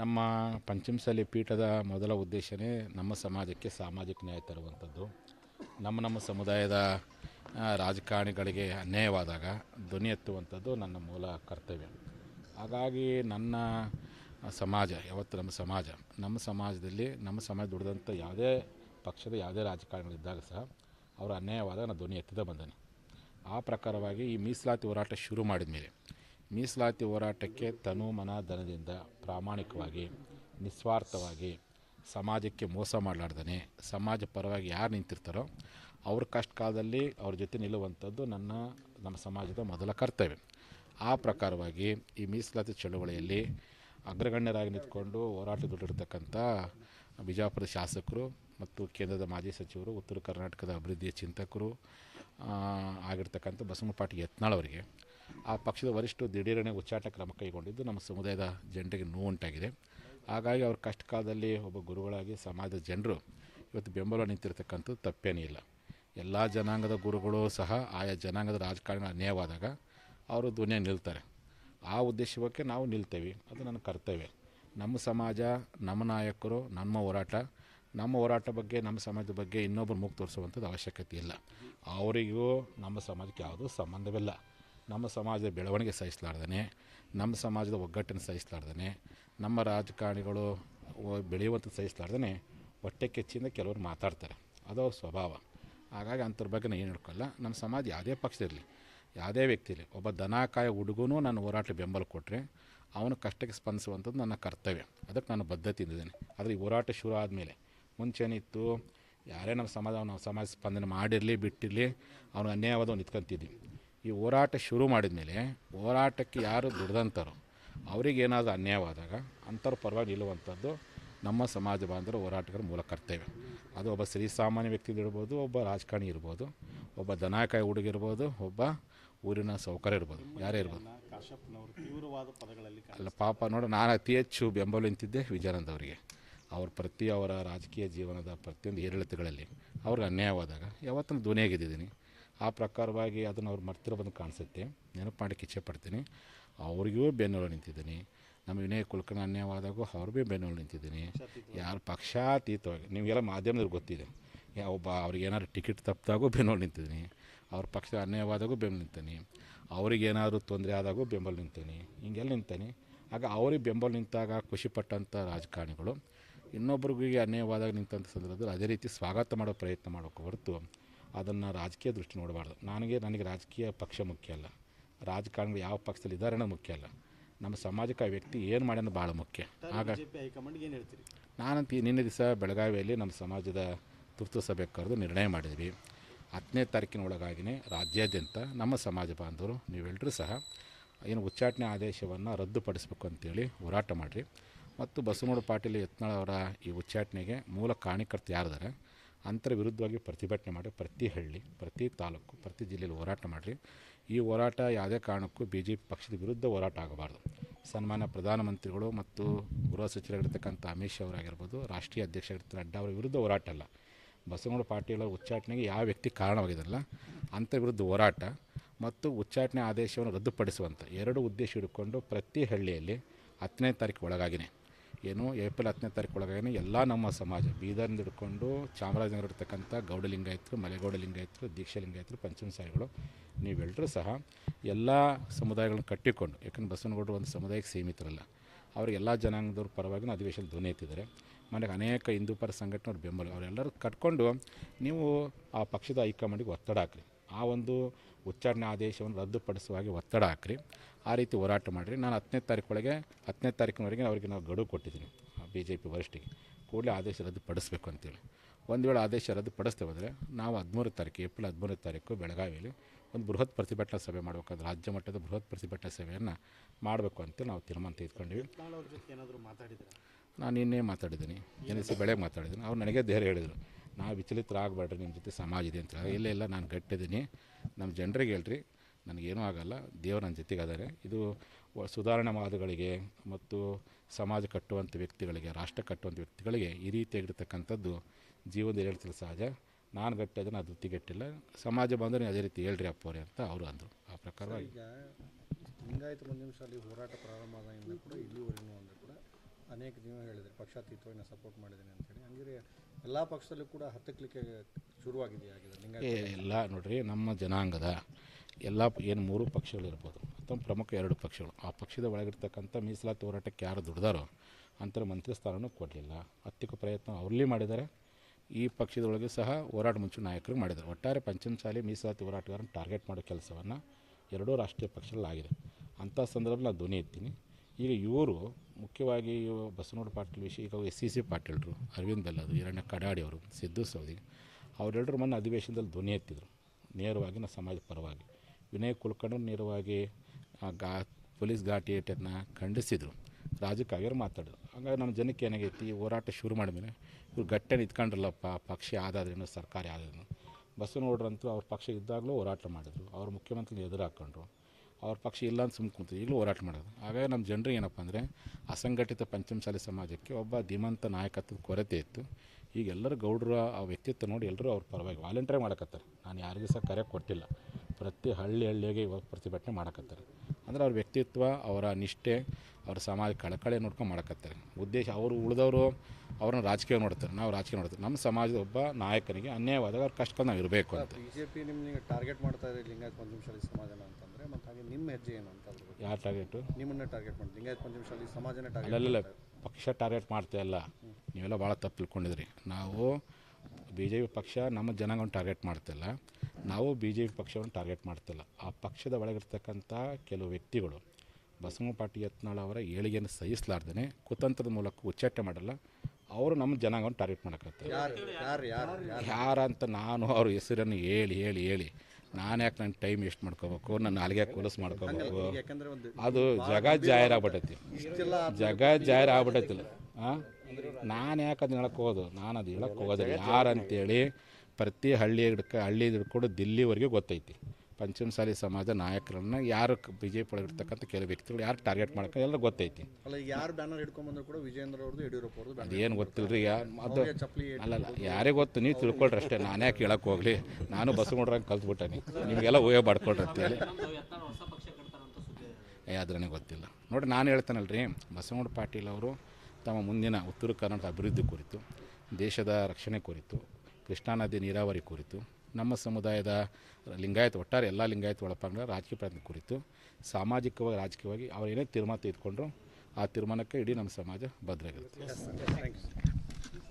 ನಮ್ಮ ಪಂಚಮಸಾಲಿ ಪೀಠದ ಮೊದಲ ಉದ್ದೇಶವೇ ನಮ್ಮ ಸಮಾಜಕ್ಕೆ ಸಾಮಾಜಿಕ ನ್ಯಾಯ ತರುವಂಥದ್ದು. ನಮ್ಮ ನಮ್ಮ ಸಮುದಾಯದ ರಾಜಕಾರಣಿಗಳಿಗೆ ಅನ್ಯಾಯವಾದಾಗ ಧ್ವನಿ ಎತ್ತುವಂಥದ್ದು ನನ್ನ ಮೂಲ ಕರ್ತವ್ಯ. ಹಾಗಾಗಿ ನನ್ನ ಸಮಾಜ, ಯಾವತ್ತು ನಮ್ಮ ಸಮಾಜ, ನಮ್ಮ ಸಮಾಜದಲ್ಲಿ ನಮ್ಮ ಸಮಾಜ ದುಡಿದಂಥ ಯಾವುದೇ ಪಕ್ಷದ ಯಾವುದೇ ರಾಜಕಾರಣಿಗಳಿದ್ದಾಗ ಸಹ ಅವರು ಅನ್ಯಾಯವಾದಾಗ ನಾನು ಧ್ವನಿ ಎತ್ತದೇ ಬಂದೇನೆ. ಆ ಪ್ರಕಾರವಾಗಿ ಈ ಮೀಸಲಾತಿ ಹೋರಾಟ ಶುರು ಮಾಡಿದ ಮೇಲೆ ಮೀಸಲಾತಿ ಹೋರಾಟಕ್ಕೆ ತನು ಮನ ಧನದಿಂದ ಪ್ರಾಮಾಣಿಕವಾಗಿ, ನಿಸ್ವಾರ್ಥವಾಗಿ ಸಮಾಜಕ್ಕೆ ಮೋಸ ಮಾಡಲಾರ್ದೇ ಸಮಾಜ ಪರವಾಗಿ ಯಾರು ನಿಂತಿರ್ತಾರೋ ಅವ್ರ ಕಷ್ಟ ಕಾಲದಲ್ಲಿ ಅವ್ರ ಜೊತೆ ನಿಲ್ಲುವಂಥದ್ದು ನನ್ನ, ನಮ್ಮ ಸಮಾಜದ ಮೊದಲ ಕರ್ತವ್ಯ. ಆ ಪ್ರಕಾರವಾಗಿ ಈ ಮೀಸಲಾತಿ ಚಳುವಳಿಯಲ್ಲಿ ಅಗ್ರಗಣ್ಯರಾಗಿ ನಿಂತ್ಕೊಂಡು ಹೋರಾಟ ದುಡ್ಡಿರ್ತಕ್ಕಂಥ ಬಿಜಾಪುರ ಶಾಸಕರು ಮತ್ತು ಕೇಂದ್ರದ ಮಾಜಿ ಸಚಿವರು, ಉತ್ತರ ಕರ್ನಾಟಕದ ಅಭಿವೃದ್ಧಿಯ ಚಿಂತಕರು ಆಗಿರ್ತಕ್ಕಂಥ ಬಸವನ ಪಾಟೀಲ್ ಯತ್ನಾಳ್ ಅವರಿಗೆ ಆ ಪಕ್ಷದ ವರಿಷ್ಠರು ದಿಢೀರನೆ ಉಚ್ಚಾಟ ಕ್ರಮ ಕೈಗೊಂಡಿದ್ದು ನಮ್ಮ ಸಮುದಾಯದ ಜನರಿಗೆ ನೋವುಂಟಾಗಿದೆ ಹಾಗಾಗಿ ಅವ್ರ ಕಷ್ಟ ಕಾಲದಲ್ಲಿ ಒಬ್ಬ ಗುರುಗಳಾಗಿ ಸಮಾಜದ ಜನರು ಇವತ್ತು ಬೆಂಬಲ ನಿಂತಿರ್ತಕ್ಕಂಥದ್ದು ತಪ್ಪೇನೇ ಇಲ್ಲ. ಎಲ್ಲ ಜನಾಂಗದ ಗುರುಗಳು ಸಹ ಆಯಾ ಜನಾಂಗದ ರಾಜಕಾರಣ ಅನ್ಯಾಯವಾದಾಗ ಅವರು ಧ್ವನಿಯಾಗಿ ನಿಲ್ತಾರೆ. ಆ ಉದ್ದೇಶಕ್ಕೆ ನಾವು ನಿಲ್ತೇವೆ. ಅದು ನನ್ನ ಕರ್ತವ್ಯ. ನಮ್ಮ ಸಮಾಜ, ನಮ್ಮ ನಾಯಕರು, ನಮ್ಮ ಹೋರಾಟ ನಮ್ಮ ಹೋರಾಟ ಬಗ್ಗೆ, ನಮ್ಮ ಸಮಾಜದ ಬಗ್ಗೆ ಇನ್ನೊಬ್ಬರು ಮುಖ ತೋರಿಸುವಂಥದ್ದು ಅವಶ್ಯಕತೆ ಇಲ್ಲ. ಅವರಿಗೂ ನಮ್ಮ ಸಮಾಜಕ್ಕೆ ಯಾವುದೂ ಸಂಬಂಧವಿಲ್ಲ. ನಮ್ಮ ಸಮಾಜದ ಬೆಳವಣಿಗೆ ಸಹಿಸಲಾರ್ದೇ ನಮ್ಮ ಸಮಾಜದ ಒಗ್ಗಟ್ಟನ್ನು ಸಹಿಸಲಾರ್ದೇ ನಮ್ಮ ರಾಜಕಾರಣಿಗಳು ಬೆಳೆಯುವಂಥ ಸಹಿಸಲಾರ್ದೇ ಹೊಟ್ಟೆ ಕೆಚ್ಚಿಂದ ಕೆಲವರು ಮಾತಾಡ್ತಾರೆ. ಅದು ಅವ್ರ ಸ್ವಭಾವ. ಹಾಗಾಗಿ ಅಂಥವ್ರ ಬಗ್ಗೆ ನಾನು ಏನು ಹೇಳ್ಕೊಳ್ಳಲ್ಲ ನಮ್ಮ ಸಮಾಜ ಯಾವುದೇ ಪಕ್ಷದಿರಲಿ ಯಾವುದೇ ವ್ಯಕ್ತಿ ಇರಲಿ, ಒಬ್ಬ ದನಕಾಯ ಹುಡುಗೂ ನಾನು ಹೋರಾಟ ಬೆಂಬಲ ಕೊಟ್ಟರೆ ಅವನ ಕಷ್ಟಕ್ಕೆ ಸ್ಪಂದಿಸುವಂಥದ್ದು ನನ್ನ ಕರ್ತವ್ಯ. ಅದಕ್ಕೆ ನಾನು ಬದ್ಧತೆ ಇದ್ದೇನೆ. ಆದರೆ ಈ ಹೋರಾಟ ಶುರು ಆದಮೇಲೆ ಮುಂಚೆನಿತ್ತು, ಯಾರೇ ನಮ್ಮ ಸಮಾಜ ನಾವು ಸಮಾಜ ಸ್ಪಂದನೆ ಮಾಡಿರಲಿ, ಬಿಟ್ಟಿರಲಿ, ಅವನು ಅನ್ಯಾಯವಾದ ನಿಂತ್ಕೊಂತಿದ್ವಿ ಈ ಹೋರಾಟ ಶುರು ಮಾಡಿದ ಮೇಲೆ ಹೋರಾಟಕ್ಕೆ ಯಾರು ದುಡ್ದಂಥರು ಅವರಿಗೇನಾದರೂ ಅನ್ಯಾಯವಾದಾಗ ಅಂಥವ್ರ ಪರವಾಗಿ ನಿಲ್ಲುವಂಥದ್ದು ನಮ್ಮ ಸಮಾಜ ಬಾಂಧವರ ಹೋರಾಟಗಾರ ಮೂಲ ಕರ್ತವ್ಯ. ಅದು ಒಬ್ಬ ಶ್ರೀಸಾಮಾನ್ಯ ವ್ಯಕ್ತಿ ಇರ್ಬೋದು ಒಬ್ಬ ರಾಜಕಾರಣಿ ಇರ್ಬೋದು ಒಬ್ಬ ದನಕಾಯಿ ಹುಡುಗ ಇರ್ಬೋದು ಒಬ್ಬ ಊರಿನ ಸೌಕರ್ಯ ಇರ್ಬೋದು ಯಾರೇ ಇರ್ಬೋದು. ತೀವ್ರವಾದ ಪದಗಳಲ್ಲಿ ಅಲ್ಲ ಪಾಪ ನೋಡು ನಾನು ಅತಿ ಹೆಚ್ಚು ಬೆಂಬಲ ನಿಂತಿದ್ದೆ ವಿಜಯಾನಂದ ಅವರಿಗೆ. ಅವ್ರ ಪ್ರತಿ ಅವರ ರಾಜಕೀಯ ಜೀವನದ ಪ್ರತಿಯೊಂದು ಏರಿಳಿತಗಳಲ್ಲಿ ಅವ್ರಿಗೆ ಅನ್ಯಾಯವಾದಾಗ ಯಾವತ್ತೂ ಧ್ವನಿಯಾಗಿದ್ದೀನಿ ಆ ಪ್ರಕಾರವಾಗಿ ಅದನ್ನು ಅವ್ರು ಮರ್ತಿರೋದನ್ನು ಕಾಣಿಸುತ್ತೆ. ನೆನಪು ಮಾಡಕ್ಕೆ ಇಚ್ಛೆ ಪಡ್ತೀನಿ. ಅವ್ರಿಗೂ ಬೆನ್ನೆಲು ನಿಂತಿದ್ದೀನಿ. ನಮ್ಮ ವಿನಯ ಕುಲಕರ್ಣಿ ಅನ್ಯವಾದಾಗೂ ಅವ್ರು ಭೀ ಬೆನ್ನೆಲು ನಿಂತಿದ್ದೀನಿ. ಯಾರು ಪಕ್ಷಾತೀತವಾಗಿ, ನಿಮಗೆಲ್ಲ ಮಾಧ್ಯಮದಲ್ಲಿ ಗೊತ್ತಿದೆ. ಒಬ್ಬ ಅವ್ರಿಗೆ ಏನಾದ್ರು ಟಿಕೆಟ್ ತಪ್ಪಿದಾಗೂ ಬೆನ್ನೆಲು ನಿಂತಿದ್ದೀನಿ. ಅವ್ರ ಪಕ್ಷ ಅನ್ಯಾಯವಾದಾಗೂ ಬೆಂಬಲ ನಿಂತೀನಿ ಅವ್ರಿಗೇನಾದರೂ ತೊಂದರೆ ಆದಾಗೂ ಬೆಂಬಲ ನಿಂತೀನಿ ಹಿಂಗೆಲ್ಲ ನಿಂತೀನಿ. ಆಗ ಅವ್ರಿಗೆ ಬೆಂಬಲ ನಿಂತಾಗ ಖುಷಿಪಟ್ಟಂಥ ರಾಜಕಾರಣಿಗಳು ಇನ್ನೊಬ್ರಿಗೆ ಅನ್ಯಾಯವಾದಾಗ ನಿಂತಂಥ ಸಂದರ್ಭದಲ್ಲಿ ಅದೇ ರೀತಿ ಸ್ವಾಗತ ಮಾಡೋ ಪ್ರಯತ್ನ ಮಾಡೋಕ್ಕೆ ಹೊರತು ಅದನ್ನು ರಾಜಕೀಯ ದೃಷ್ಟಿ ನೋಡಬಾರ್ದು. ನನಗೆ ನನಗೆ ರಾಜಕೀಯ ಪಕ್ಷ ಮುಖ್ಯ ಅಲ್ಲ. ರಾಜಕಾರಣಿಗಳು ಯಾವ ಪಕ್ಷದಲ್ಲಿ ಇದ್ದಾರೆ ಅನ್ನೋದು ಮುಖ್ಯ ಅಲ್ಲ. ನಮ್ಮ ಸಮಾಜಕ್ಕೆ ಆ ವ್ಯಕ್ತಿ ಏನು ಮಾಡ್ಯಾನ ಭಾಳ ಮುಖ್ಯ. ಆಗ ಏನು ಹೇಳ್ತೀರಿ? ನಾನಂತ ನಿನ್ನೆ ದಿವಸ ಬೆಳಗಾವಿಯಲ್ಲಿ ನಮ್ಮ ಸಮಾಜದ ತುರ್ತು ಸಭೆ ಕರೆದು ನಿರ್ಣಯ ಮಾಡಿದ್ವಿ. ಹತ್ತನೇ ತಾರೀಕಿನ ಒಳಗಾಗಿನೇ ರಾಜ್ಯಾದ್ಯಂತ ನಮ್ಮ ಸಮಾಜ ಬಾಂಧವರು ನೀವೆಲ್ಲರೂ ಸಹ ಏನು ಉಚ್ಚಾಟನೆ ಆದೇಶವನ್ನು ರದ್ದುಪಡಿಸಬೇಕು ಅಂತೇಳಿ ಹೋರಾಟ ಮಾಡಿರಿ. ಮತ್ತು ಬಸವನಗೌಡ ಪಾಟೀಲ್ ಯತ್ನಾಳ್ ಅವರ ಈ ಉಚ್ಚಾಟನೆಗೆ ಮೂಲ ಕಾರಣಕರ್ತ ಯಾರಿದ್ದಾರೆ? ಅಂತರ ವಿರುದ್ಧವಾಗಿ ಪ್ರತಿಭಟನೆ ಮಾಡಿ, ಪ್ರತಿ ಹಳ್ಳಿ, ಪ್ರತಿ ತಾಲೂಕು, ಪ್ರತಿ ಜಿಲ್ಲೆಯಲ್ಲಿ ಹೋರಾಟ ಮಾಡಿರಿ ಈ ಹೋರಾಟ ಯಾವುದೇ ಕಾರಣಕ್ಕೂ ಬಿ ಜೆ ಪಿ ಪಕ್ಷದ ವಿರುದ್ಧ ಹೋರಾಟ ಆಗಬಾರ್ದು. ಸನ್ಮಾನ ಪ್ರಧಾನಮಂತ್ರಿಗಳು ಮತ್ತು ಗೃಹ ಸಚಿವರಾಗಿರ್ತಕ್ಕಂಥ ಅಮಿತ್ ಶಾ ಅವರಾಗಿರ್ಬೋದು, ರಾಷ್ಟ್ರೀಯ ಅಧ್ಯಕ್ಷರಾಗಿರ್ತಾರೆ ನಡ್ಡಾ ಅವರ ವಿರುದ್ಧ ಹೋರಾಟ ಅಲ್ಲ. ಬಸವನಗೌಡ ಪಾಟೀಲ್ ಉಚ್ಚಾಟನೆಗೆ ಯಾವ ವ್ಯಕ್ತಿ ಕಾರಣವಾಗಿದಲ್ಲ ಅಂಥ ವಿರುದ್ಧ ಹೋರಾಟ ಮತ್ತು ಉಚ್ಚಾಟನೆ ಆದೇಶವನ್ನು ರದ್ದುಪಡಿಸುವಂಥ ಎರಡು ಉದ್ದೇಶ ಇಟ್ಕೊಂಡು ಪ್ರತಿ ಹಳ್ಳಿಯಲ್ಲಿ ಹತ್ತನೇ ತಾರೀಕು ಒಳಗಾಗಿನೇ ಏನು ಏಪ್ರಿಲ್ ಹತ್ತನೇ ತಾರೀಕು ಒಳಗೇನೆ ಎಲ್ಲ ನಮ್ಮ ಸಮಾಜ, ಬೀದರ್ನಿಂದ ಹಿಡ್ಕೊಂಡು ಚಾಮರಾಜನಗರ ಇರ್ತಕ್ಕಂಥ ಗೌಡ ಲಿಂಗಾಯತರು ಮಲೆಗೌಡ ಲಿಂಗಾಯತರು ದೀಕ್ಷಾ ಲಿಂಗಾಯತರು ನೀವು ನೀವೆಲ್ಲರೂ ಸಹ ಎಲ್ಲ ಸಮುದಾಯಗಳನ್ನು ಕಟ್ಟಿಕೊಂಡು, ಯಾಕಂದ್ರೆ ಬಸವನಗೌಡರು ಒಂದು ಸಮುದಾಯಕ್ಕೆ ಸೀಮಿತರಲ್ಲ, ಅವರು ಎಲ್ಲ ಜನಾಂಗದವ್ರ ಪರವಾಗಿ ಅಧಿವೇಶನ ಧ್ವನಿ ಎತ್ತಿದ್ದಾರೆ. ಮನೆಗೆ ಅನೇಕ ಹಿಂದೂ ಪರ ಸಂಘಟನೆಯವ್ರ ಬೆಂಬಲ, ಅವರೆಲ್ಲರೂ ಕಟ್ಕೊಂಡು ನೀವು ಆ ಪಕ್ಷದ ಹೈಕಮಾಂಡಿಗೆ ಒತ್ತಡ ಹಾಕ್ರಿ. ಆ ಒಂದು ಉಚ್ಚಾರಣೆ ಆದೇಶವನ್ನು ರದ್ದುಪಡಿಸುವ ಹಾಗೆ ಒತ್ತಡ ಹಾಕ್ರಿ. ಆ ರೀತಿ ಹೋರಾಟ ಮಾಡಿರಿ. ನಾನು ಹತ್ತನೇ ತಾರೀಕೊಳಗೆ ಹತ್ತನೇ ತಾರೀಕಿನವರೆಗೆ ಅವರಿಗೆ ನಾವು ಗಡುವು ಕೊಟ್ಟಿದ್ದೀನಿ ಬಿ ಜೆ ಪಿ ವರಿಷ್ಠಿಗೆ ಕೂಡಲೇ ಆದೇಶ ರದ್ದುಪಡಿಸಬೇಕು ಅಂತೇಳಿ. ಒಂದು ವೇಳೆ ಆದೇಶ ರದ್ದುಪಡಿಸ್ತೇವೆ ಅಂದರೆ ನಾವು ಹದಿಮೂರು ತಾರೀಕು ಏಪ್ರಿಲ್ ಹದಿಮೂರನೇ ತಾರೀಕು ಬೆಳಗಾವಿಯಲ್ಲಿ ಒಂದು ಬೃಹತ್ ಪ್ರತಿಭಟನಾ ಸಭೆ ಮಾಡಬೇಕಾದ್ರೆ ರಾಜ್ಯ ಮಟ್ಟದ ಬೃಹತ್ ಪ್ರತಿಭಟನಾ ಸಭೆಯನ್ನು ಮಾಡಬೇಕು ಅಂತ ನಾವು ತೀರ್ಮಾನ ತೆಗೆದುಕೊಂಡ್ವಿ. ನಾನು ನಿನ್ನೆ ಮಾತಾಡಿದ್ದೀನಿ. ಎನ್ ಬೆಳಗ್ಗೆ ಮಾತಾಡಿದ್ದೀನಿ. ಅವ್ರು ನನಗೆ ಧೈರ್ಯ ಹೇಳಿದರು. ನಾವು ವಿಚಲಿತರಾಗಬೇಡ್ರಿ ನಿಮ್ಮ ಜೊತೆ ಸಮಾಜ ಇದೆ ಅಂತ ಇಲ್ಲ ಇಲ್ಲ ನಾನು ಗಟ್ಟಿದ್ದೀನಿ. ನಮ್ಮ ಜನರಿಗೆ ಹೇಳ್ರಿ, ನನಗೇನೂ ಆಗಲ್ಲ. ದೇವರು ನನ್ನ ಜೊತೆಗೆ ಅದಾರೆ ಇದು ಸುಧಾರಣಾ ಸುಧಾರಣಾವಾದಗಳಿಗೆ ಮತ್ತು ಸಮಾಜ ಕಟ್ಟುವಂಥ ವ್ಯಕ್ತಿಗಳಿಗೆ, ರಾಷ್ಟ್ರ ಕಟ್ಟುವಂಥ ವ್ಯಕ್ತಿಗಳಿಗೆ ಈ ರೀತಿಯಾಗಿರ್ತಕ್ಕಂಥದ್ದು ಜೀವನದಲ್ಲಿ ಹೇಳ್ತಿಲ್ಲ ಸಹಜ. ನಾನು ಗಟ್ಟಿ ಅದನ್ನು ಅದು ಗಟ್ಟಿಲ್ಲ. ಸಮಾಜ ಬಂದರೆ ಅದೇ ರೀತಿ ಹೇಳ್ರಿ ಅಪ್ಪವ್ರೆ ಅಂತ ಅವರು ಅಂದರು. ಆ ಪ್ರಕಾರವಾಗಿ. ಲಿಂಗಾಯತ ಮುಂದಿನ ಅಲ್ಲಿ ಹೋರಾಟ ಪ್ರಾರಂಭ ಆದಾಗಿಂದ ಕೂಡ ಇಲ್ಲಿವರೆಗೂ ಅಂದರೆ ಕೂಡ ಅನೇಕ ನೀವು ಹೇಳಿದ್ರು. ಪಕ್ಷಾತೀತವಾಗಿ ಸಪೋರ್ಟ್ ಮಾಡಿದ್ದೀನಿ ಅಂತೇಳಿ ಹಂಗಿದ್ರೆ ಎಲ್ಲ ಪಕ್ಷದಲ್ಲೂ ಕೂಡ ಹತ್ತಕ್ಲಿಕ್ಕೆ ಶುರುವಾಗಿದೆ ಆಗಿದೆ ಎಲ್ಲ ನೋಡ್ರಿ, ನಮ್ಮ ಜನಾಂಗದ ಎಲ್ಲ ಏನು ಮೂರು ಪಕ್ಷಗಳಿರ್ಬೋದು ಅಥವಾ ಪ್ರಮುಖ ಎರಡು ಪಕ್ಷಗಳು. ಆ ಪಕ್ಷದ ಒಳಗಿರ್ತಕ್ಕಂಥ ಮೀಸಲಾತಿ ಹೋರಾಟಕ್ಕೆ ಯಾರು ದುಡ್ದಾರೋ ಅಂತರ ಮಂತ್ರಿ ಸ್ಥಾನನೂ ಕೊಡಲಿಲ್ಲ. ಅತ್ಯಕ ಪ್ರಯತ್ನ ಅವರಲ್ಲಿ ಮಾಡಿದ್ದಾರೆ. ಈ ಪಕ್ಷದೊಳಗೆ ಸಹ ಹೋರಾಟ ಮುಂಚೆ ನಾಯಕರು ಮಾಡಿದ್ದಾರೆ. ಒಟ್ಟಾರೆ ಪಂಚಮಸಾಲಿ ಮೀಸಲಾತಿ ಹೋರಾಟಗಾರನ ಟಾರ್ಗೆಟ್ ಮಾಡೋ ಕೆಲಸವನ್ನು ಎರಡೂ ರಾಷ್ಟ್ರೀಯ ಪಕ್ಷಗಳಾಗಿದೆ ಅಂಥ ಸಂದರ್ಭದಲ್ಲಿ ನಾನು ಧ್ವನಿ ಎತ್ತೀನಿ. ಈಗ ಇವರು ಮುಖ್ಯವಾಗಿ ಬಸನೂರು ಪಾಟೀಲ್ ವಿಷಯ, ಈಗ ಎಸ್ ಸಿ ಸಿ ಪಾಟೀಲ್ರು, ಅರವಿಂದ್ ಬೆಲ್ಲದು ಹಿರಣ್ಯ ಕಡಾಡಿ ಅವರು, ಸಿದ್ದು ಸೌದಿ ಅವರೆಲ್ಲರೂ ಮೊನ್ನೆ ಅಧಿವೇಶನದಲ್ಲಿ ಧ್ವನಿ ಎತ್ತಿದ್ರು, ನೇರವಾಗಿ ನಮ್ಮ ಸಮಾಜದ ಪರವಾಗಿ. ವಿನಯ್ ಕುಲಕರ್ಣಿ ನೇರವಾಗಿ ಗಾ, ಪೊಲೀಸ್ ಘಾಟಿ ಏಟನ್ನು ಖಂಡಿಸಿದರು ರಾಜಕಾಗಿಯವ್ರು ಮಾತಾಡಿದ್ರು. ಹಾಗಾಗಿ ನಮ್ಮ ಜನಕ್ಕೆ ಏನಾಗೈತಿ ಹೋರಾಟ ಶುರು ಮಾಡಿದ್ಮೇಲೆ ಇವ್ರು ಗಟ್ಟೆ ನಿಂತ್ಕೊಂಡ್ರಲ್ಲಪ್ಪ, ಪಕ್ಷ ಆದಾದ್ರೇನು ಸರ್ಕಾರ ಆದ್ರೇನು ಬಸ್ಸು ನೋಡ್ರಂತೂ ಅವ್ರ ಪಕ್ಷ ಇದ್ದಾಗಲೂ ಹೋರಾಟ ಮಾಡಿದ್ರು. ಅವ್ರ ಮುಖ್ಯಮಂತ್ರಿ ಎದುರು ಹಾಕ್ಕೊಂಡ್ರು ಅವ್ರ ಪಕ್ಷ ಇಲ್ಲ ಅಂತ ಸುಮ್ಮನೆ ಕುಂತು ಇಲ್ಲೂ ಹೋರಾಟ ಮಾಡೋದು. ಹಾಗಾಗಿ ನಮ್ಮ ಜನರಿಗೆ ಏನಪ್ಪ ಅಂದರೆ, ಅಸಂಘಟಿತ ಪಂಚಮಸಾಲಿ ಸಮಾಜಕ್ಕೆ ಒಬ್ಬ ಧೀಮಂತ ನಾಯಕತ್ವದ ಕೊರತೆ ಇತ್ತು. ಈಗ ಎಲ್ಲರೂ ಗೌಡರ ಆ ವ್ಯಕ್ತಿತ್ವ ನೋಡಿ ಎಲ್ಲರೂ ಅವ್ರ ಪರವಾಗಿ ವಾಲಂಟಿಯರ್ ಮಾಡಕತ್ತಾರೆ. ನಾನು ಯಾರಿಗೂ ಸಹ ಕರೆ ಕೊಟ್ಟಿಲ್ಲ. ಪ್ರತಿ ಹಳ್ಳಿ ಹಳ್ಳಿಯಾಗೆ ಇವಾಗ ಪ್ರತಿಭಟನೆ ಮಾಡಕತ್ತಾರೆ. ಅಂದರೆ ಅವ್ರ ವ್ಯಕ್ತಿತ್ವ, ಅವರ ನಿಷ್ಠೆ ಅವ್ರ ಸಮಾಜ ಕಳಕಳೆ ನೋಡ್ಕೊಂಡು ಮಾಡಕತ್ತಾರೆ. ಉದ್ದೇಶ ಅವರು ಉಳಿದವರು ಅವ್ರನ್ನ ರಾಜಕೀಯ ನೋಡ್ತಾರೆ ನಾವು ರಾಜಕೀಯ ನೋಡ್ತಾರೆ ನಮ್ಮ ಸಮಾಜದ ಒಬ್ಬ ನಾಯಕನಿಗೆ ಅನ್ಯಾಯವಾದಾಗ ಅವ್ರ ಕಷ್ಟಗಳು ನಾವು ಇರಬೇಕು ಅಂತ. ಬಿ ಜೆ ಪಿ ನಿಮ್ಮನ್ನ ಟಾರ್ಗೆಟ್ ಮಾಡ್ತಾ ಇದೆ ಲಿಂಗಾಯತ್ ಪಂಚಮಶಾಲಿ ಸಮಾಜನ ಅಂತಂದ್ರೆ ಮತ್ತು ಹಾಗೆ ನಿಮ್ಮ ಹೆಜ್ಜೆ ಏನು ಅಂತ ಯಾರು ಟಾರ್ಗೆಟು ನಿಮ್ಮನ್ನ ಟಾರ್ಗೆಟ್ ಮಾಡಿ ಲಿಂಗಾಯತ್ ಪಂಚಮಶಾಲಿ ಸಮಾಜನ ಟಾರ್ಗೆಟ್ ಅಲ್ಲ ಪಕ್ಷ ಟಾರ್ಗೆಟ್ ಮಾಡ್ತಾ ಇಲ್ಲ ನೀವೆಲ್ಲ ಭಾಳ ತಪ್ಪು ತಿಳ್ಕೊಂಡಿದ್ರಿ. ನಾವು ಬಿ ಜೆ ಪಿ ಪಕ್ಷ ನಮ್ಮ ಜನಾಂಗವನ್ನು ಟಾರ್ಗೆಟ್ ಮಾಡ್ತಿಲ್ಲ ನಾವು ಬಿ ಜೆ ಪಿ ಪಕ್ಷವನ್ನು ಟಾರ್ಗೆಟ್ ಮಾಡ್ತಿಲ್ಲ ಆ ಪಕ್ಷದ ಒಳಗಿರ್ತಕ್ಕಂಥ ಕೆಲವು ವ್ಯಕ್ತಿಗಳು ಬಸವ ಪಾಟಿ ಯತ್ನಾಳ್ ಅವರ ಏಳಿಗೆಯನ್ನು ಸಹಿಸಲಾರ್ದೇ ಕುತಂತ್ರದ ಮೂಲಕ ಉಚ್ಚಾಟ ಮಾಡಲ್ಲ ಅವರು ನಮ್ಮ ಜನಾಂಗವನ್ನು ಟಾರ್ಗೆಟ್ ಮಾಡೋಕ್ಕಾಗ್ತದೆ ಯಾರು? ಯಾರು? ಯಾರು? ಯಾರು? ಯಾರಂತ ನಾನು ಅವ್ರ ಹೆಸರನ್ನು ಹೇಳಿ ಹೇಳಿ ಹೇಳಿ. ನಾನು ಯಾಕೆ ನನ್ನ ಟೈಮ್ ವೇಸ್ಟ್ ಮಾಡ್ಕೋಬೇಕು? ನನ್ನ ನಾಲಿಗೆ ಕೊಲಸ್ ಮಾಡ್ಕೋಬೇಕು? ಅದು ಜಗ ಜಾಹಿರಾಗ್ಬಿಟ್ಟೈತಿ ಆಗ್ಬಿಟ್ಟೈತಿ. ಜಗ ಜಾಹಿರ ಆಗ್ಬಿಟ್ಟೈತಿ ಹಾಂ ನಾನು ಯಾಕೆ ಅದನ್ನ ಹೇಳಕ್ಕೆ ಹೋಗೋದು? ನಾನು ಅದು ಹೇಳಕ್ಕೆ ಹೋಗೋದಿಲ್ಲ. ಯಾರಂತೇಳಿ ಪ್ರತಿ ಹಳ್ಳಿ ಹಿಡ್ಕ ಹಳ್ಳಿ ಹಿಡ್ಕೊಂಡು ದಿಲ್ಲಿವರೆಗೂ ಗೊತ್ತೈತಿ. ಪಂಚಮಸಾಲಿ ಸಮಾಜ ನಾಯಕರನ್ನ ಯಾರು ಬಿ ಜೆ ಪಿ ಒಳಗಿರ್ತಕ್ಕಂಥ ಕೆಲವು ವ್ಯಕ್ತಿಗಳು ಯಾರು ಟಾರ್ಗೆಟ್ ಮಾಡ್ಕೊಂಡು ಎಲ್ಲ ಗೊತ್ತೈತಿ. ಅಲ್ಲ ಯಾರು ಬ್ಯಾನರ್ ಹಿಡ್ಕೊಂಡ್ಬಂದ್ರು ಕೂಡ ವಿಜೇಂದ್ರ ಅವ್ರದ್ದು ಯಡಿಯೂರಪ್ಪ ಅವ್ರದ್ದು ಅದೇನು ಗೊತ್ತಿಲ್ಲ ರೀ ಅದು ಅಲ್ಲಲ್ಲ ಯಾರೇ ಗೊತ್ತು ನೀವು ತಿಳ್ಕೊಳ್ರಿ ಅಷ್ಟೇ ನಾನು ಯಾಕೆ ಹೇಳಕ್ಕೆ ಹೋಗಲಿ. ನಾನು ಬಸವಣ್ರಂಗೆ ಕಲ್ತ್ಬಿಟ್ಟೆ ನಿಮಗೆಲ್ಲ ಊಹೆ ಮಾಡ್ಕೊಳ್ರಿ ಅಂತೇಳಿ ಏ ಅದ್ರನೇ ಗೊತ್ತಿಲ್ಲ. ನೋಡಿ ನಾನು ಹೇಳ್ತೇನಲ್ಲ ರೀ ಬಸವಣ್ಣ ಪಾಟೀಲ್ ಅವರು ತಮ್ಮ ಮುಂದಿನ ಉತ್ತರ ಕರ್ನಾಟಕ ಅಭಿವೃದ್ಧಿ ಕುರಿತು ದೇಶದ ರಕ್ಷಣೆ ಕುರಿತು ಕೃಷ್ಣಾ ನದಿ ನೀರಾವರಿ ಕುರಿತು ನಮ್ಮ ಸಮುದಾಯದ ಲಿಂಗಾಯತ ಒಟ್ಟಾರೆ ಎಲ್ಲ ಲಿಂಗಾಯತ ಒಳಪಂಗ ರಾಜಕೀಯ ಪ್ರಯತ್ನ ಕುರಿತು ಸಾಮಾಜಿಕವಾಗಿ, ರಾಜಕೀಯವಾಗಿ ಅವರೇನೇ ತೀರ್ಮಾನ ತೆಗೆದುಕೊಂಡ್ರು ಆ ತೀರ್ಮಾನಕ್ಕೆ ಇಡೀ ನಮ್ಮ ಸಮಾಜ ಭದ್ರಾಗಿರುತ್ತೆ.